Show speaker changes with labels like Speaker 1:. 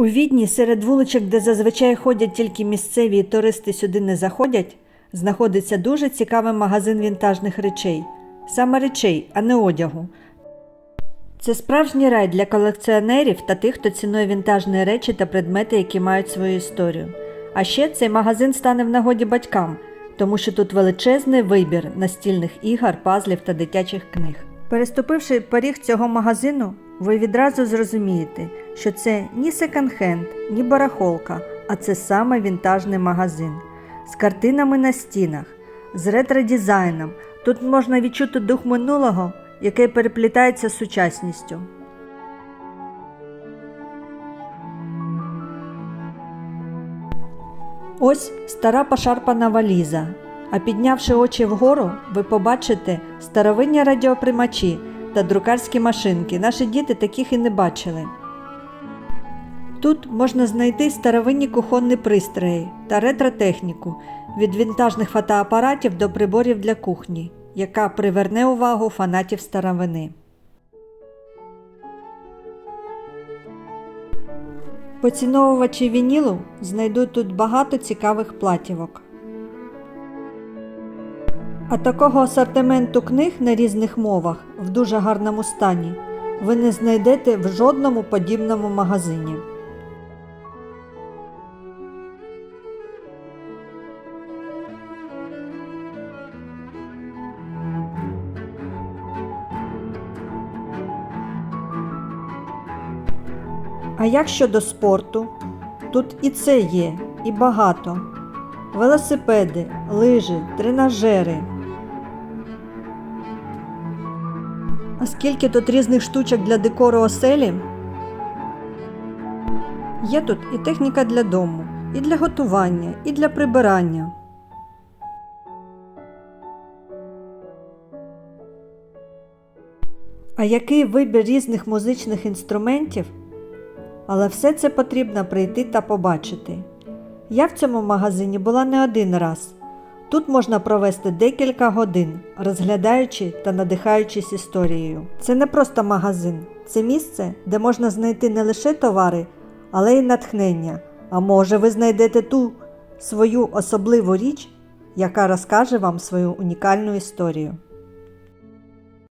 Speaker 1: У Відні серед вуличок, де зазвичай ходять тільки місцеві і туристи сюди не заходять, знаходиться дуже цікавий магазин вінтажних речей. Саме речей, а не одягу. Це справжній рай для колекціонерів та тих, хто цінує вінтажні речі та предмети, які мають свою історію. А ще цей магазин стане в нагоді батькам, тому що тут величезний вибір настільних ігор, пазлів та дитячих книг. Переступивши поріг цього магазину, ви відразу зрозумієте, що це ні секонд-хенд, ні барахолка, а це саме вінтажний магазин з картинами на стінах, з ретро-дизайном. Тут можна відчути дух минулого, який переплітається з сучасністю. Ось стара пошарпана валіза. А піднявши очі вгору, ви побачите старовинні радіоприймачі та друкарські машинки. Наші діти таких і не бачили. Тут можна знайти старовинні кухонні пристрої та ретротехніку від вінтажних фотоапаратів до приборів для кухні, яка приверне увагу фанатів старовини. Поціновувачі вінілу знайдуть тут багато цікавих платівок. А такого асортименту книг на різних мовах в дуже гарному стані ви не знайдете в жодному подібному магазині. А як щодо спорту? Тут і це є, і багато. Велосипеди, лижі, тренажери. А скільки тут різних штучок для декору оселі? Є тут і техніка для дому, і для готування, і для прибирання. А який вибір різних музичних інструментів? Але все це потрібно прийти та побачити. Я в цьому магазині була не один раз. Тут можна провести декілька годин, розглядаючи та надихаючись історією. Це не просто магазин, це місце, де можна знайти не лише товари, але й натхнення. А може, ви знайдете ту свою особливу річ, яка розкаже вам свою унікальну історію.